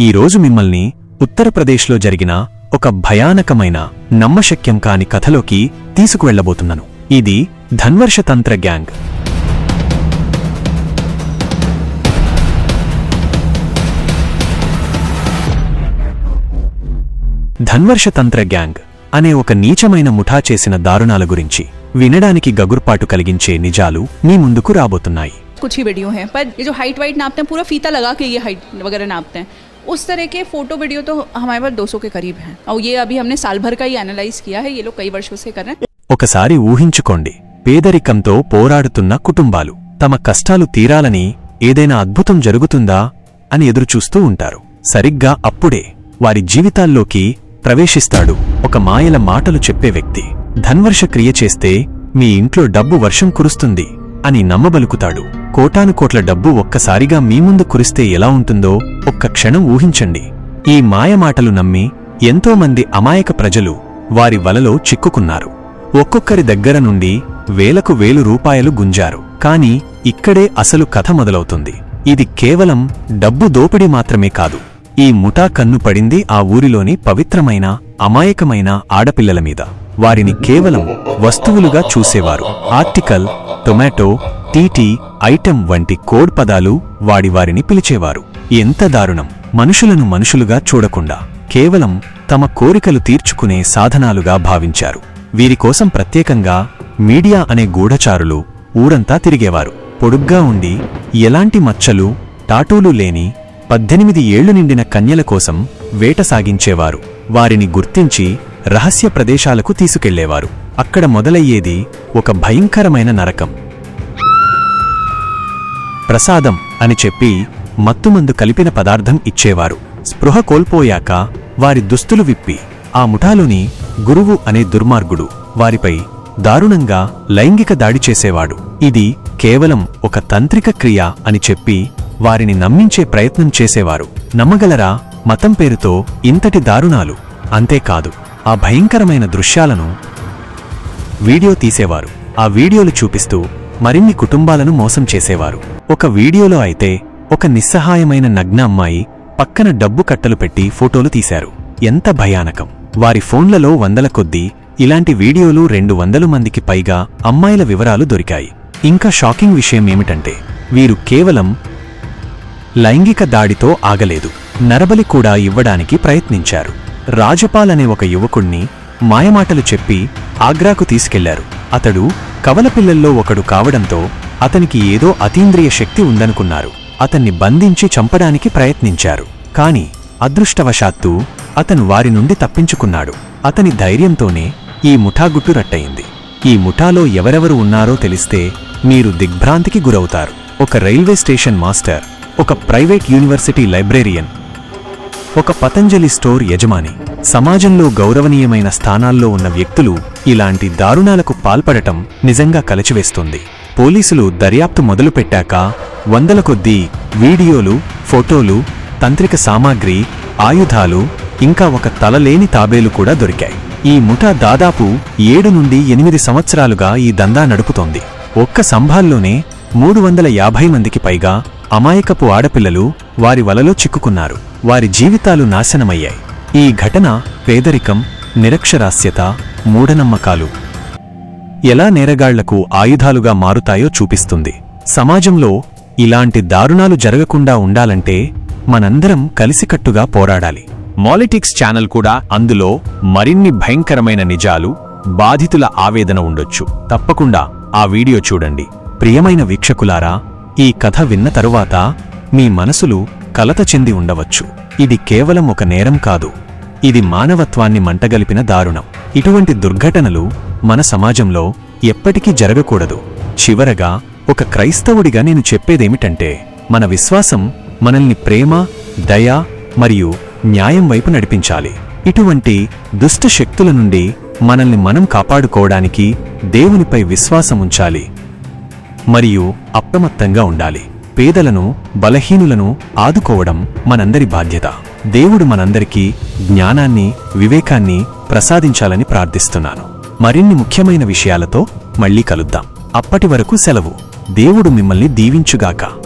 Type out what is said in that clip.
ఈరోజు మిమ్మల్ని ఉత్తరప్రదేశ్లో జరిగిన ఒక భయానకమైన నమ్మశక్యం కాని కథలోకి తీసుకువెళ్లబోతున్నాను ఇది ధన్వర్ష తంత్ర గ్యాంగ్ ధన్వర్ష తంత్ర గ్యాంగ్ అనే ఒక నీచమైన ముఠా చేసిన దారుణాల గురించి వినడానికి గగుర్పాటు కలిగించే నిజాలు మీ ముందుకు రాబోతున్నాయి कुछ ही वीडियो हैं पर ये जो हाइट वाइट नापते हैं पूरा फीता लगा के ये हाइट वगैरह नापते हैं उस तरह के फोटो वीडियो तो हमारे पास 200 के करीब हैं और ये अभी हमने साल भर का ही एनालाइज किया है ये लोग कई वर्षों से कर रहे हैं ఒకసారి ఊహించుకోండి పేదరికంతో పోరాడుతున్న కుటుంబాలు తమ కష్టాలు తీరాలని ఏదైనా అద్భుతం జరుగుతుందా అని ఎదురుచూస్తూ ఉంటారు సరిగ్గా అప్పుడే వారి జీవితాల్లోకి ప్రవేశిస్తాడు ఒక మాయల మాటలు చెప్పే వ్యక్తి ధన్వర్ష క్రియ చేస్తే మీ ఇంట్లో డబ్బు వర్షం కురుస్తుంది అని నమ్మబలుకుతాడు కోటాను కోట్ల డబ్బు ఒక్కసారిగా మీ ముందు కురిస్తే ఎలా ఉంటుందో ఒక్క క్షణం ఊహించండి. ఈ మాయమాటలు నమ్మి ఎంతోమంది అమాయక ప్రజలు వారి వలలో చిక్కుకున్నారు. ఒక్కొక్కరి దగ్గర నుండి వేలకు వేలు రూపాయలు గుంజారు. కాని ఇక్కడే అసలు కథ మొదలవుతుంది. ఇది కేవలం డబ్బు దోపిడీ మాత్రమే కాదు. ఈ ముఠా కన్ను పడింది ఆ ఊరిలోని పవిత్రమైన అమాయకమైన ఆడపిల్లల మీద. వారిని కేవలం వస్తువులుగా చూసేవారు. ఆర్టికల్ టొమాటో టీటీ ఐటెం వంటి కోడ్ పదాలు వాడి వారిని పిలిచేవారు. ఎంత దారుణం. మనుషులను మనుషులుగా చూడకుండా కేవలం తమ కోరికలు తీర్చుకునే సాధనాలుగా భావించారు. వీరికోసం ప్రత్యేకంగా మీడియా అనే గూఢచారులు ఊరంతా తిరిగేవారు. పొడుగ్గా ఉండి ఎలాంటి మచ్చలు టాటూలు లేని పద్దెనిమిది ఏళ్ళు నిండిన కన్యల కోసం వేట సాగించేవారు. వారిని గుర్తించి రహస్య ప్రదేశాలకు తీసుకెళ్ళేవారు. అక్కడ మొదలయ్యేది ఒక భయంకరమైన నరకం. ప్రసాదం అని చెప్పి మత్తుమందు కలిపిన పదార్థం ఇచ్చేవారు. స్పృహ కోల్పోయాక వారి దుస్తులు విప్పి ఆ ముఠాలోని గురువు అనే దుర్మార్గుడు వారిపై దారుణంగా లైంగిక దాడి చేసేవాడు. ఇది కేవలం ఒక తంత్రిక క్రియ అని చెప్పి వారిని నమ్మించే ప్రయత్నం చేసేవారు. నమ్మగలరా? మతం పేరుతో ఇంతటి దారుణాలు. అంతేకాదు ఆ భయంకరమైన దృశ్యాలను వీడియో తీసేవారు. ఆ వీడియోలు చూపిస్తూ మరిన్ని కుటుంబాలను మోసం చేసేవారు. ఒక వీడియోలో అయితే ఒక నిస్సహాయమైన నగ్న అమ్మాయి పక్కన డబ్బు కట్టలు పెట్టి ఫోటోలు తీశారు. ఎంత భయానకం! వారి ఫోన్లలో వందల కొద్దీ ఇలాంటి వీడియోలు రెండు వందలు మందికి పైగా అమ్మాయిల వివరాలు దొరికాయి. ఇంకా షాకింగ్ విషయం ఏమిటంటే వీరు కేవలం లైంగిక దాడితో ఆగలేదు. నరబలి కూడా ఇవ్వడానికి ప్రయత్నించారు. రాజపాల్ అనే ఒక యువకుణ్ణి మాయమాటలు చెప్పి ఆగ్రాకు తీసుకెళ్ళారు. అతడు కవలపిల్లల్లో ఒకడు కావడంతో అతనికి ఏదో అతీంద్రియ శక్తి ఉందనుకున్నారు. అతన్ని బంధించి చంపడానికి ప్రయత్నించారు. కాని అదృష్టవశాత్తూ అతను వారి నుండి తప్పించుకున్నాడు. అతని ధైర్యంతోనే ఈ ముఠా గుట్టు రట్టయింది. ఈ ముఠాలో ఎవరెవరు ఉన్నారో తెలిస్తే మీరు దిగ్భ్రాంతికి గురవుతారు. ఒక రైల్వే స్టేషన్ మాస్టర్ ఒక ప్రైవేట్ యూనివర్సిటీ లైబ్రేరియన్ ఒక పతంజలి స్టోర్ యజమాని సమాజంలో గౌరవనీయమైన స్థానాల్లో ఉన్న వ్యక్తులు ఇలాంటి దారుణాలకు పాల్పడటం నిజంగా కలచివేస్తుంది. పోలీసులు దర్యాప్తు మొదలుపెట్టాక వందల కొద్దీ వీడియోలు ఫోటోలు తంత్రిక సామాగ్రి ఆయుధాలు ఇంకా ఒక తలలేని తాబేలు కూడా దొరికాయి. ఈ ముఠా దాదాపు ఏడు నుండి ఎనిమిది సంవత్సరాలుగా ఈ దందా నడుపుతోంది. ఒక్క సంభాల్లోనే మూడు వందల యాభై మందికి పైగా అమాయకపు ఆడపిల్లలు వారి వలలో చిక్కుకున్నారు. వారి జీవితాలు నాశనమయ్యాయి. ఈ ఘటన పేదరికం నిరక్షరాస్యత మూఢనమ్మకాలు ఎలా నేరగాళ్ళకు ఆయుధాలుగా మారుతాయో చూపిస్తుంది. సమాజంలో ఇలాంటి దారుణాలు జరగకుండా ఉండాలంటే మనందరం కలిసికట్టుగా పోరాడాలి. మాలిటిక్స్ ఛానల్ కూడా అందులో మరిన్ని భయంకరమైన నిజాలు బాధితుల ఆవేదన ఉండొచ్చు. తప్పకుండా ఆ వీడియో చూడండి. ప్రియమైన వీక్షకులారా ఈ కథ విన్న తరువాత మీ మనసులు కలత చెంది ఉండవచ్చు. ఇది కేవలం ఒక నేరం కాదు. ఇది మానవత్వాన్ని మంటగలిపిన దారుణం. ఇటువంటి దుర్ఘటనలు మన సమాజంలో ఎప్పటికీ జరగకూడదు. చివరగా ఒక క్రైస్తవుడిగా నేను చెప్పేదేమిటంటే మన విశ్వాసం మనల్ని ప్రేమ దయ మరియు న్యాయం వైపు నడిపించాలి. ఇటువంటి దుష్ట శక్తుల నుండి మనల్ని మనం కాపాడుకోవడానికి దేవునిపై విశ్వాసం ఉంచాలి. మరియు అప్రమత్తంగా ఉండాలి. పేదలను బలహీనులను ఆదుకోవడం మనందరి బాధ్యత. దేవుడు మనందరికీ జ్ఞానాన్ని వివేకాన్ని ప్రసాదించాలని ప్రార్థిస్తున్నాను. మరిన్ని ముఖ్యమైన విషయాలతో మళ్ళీ కలుద్దాం. అప్పటి వరకు సెలవు. దేవుడు మిమ్మల్ని దీవించుగాక.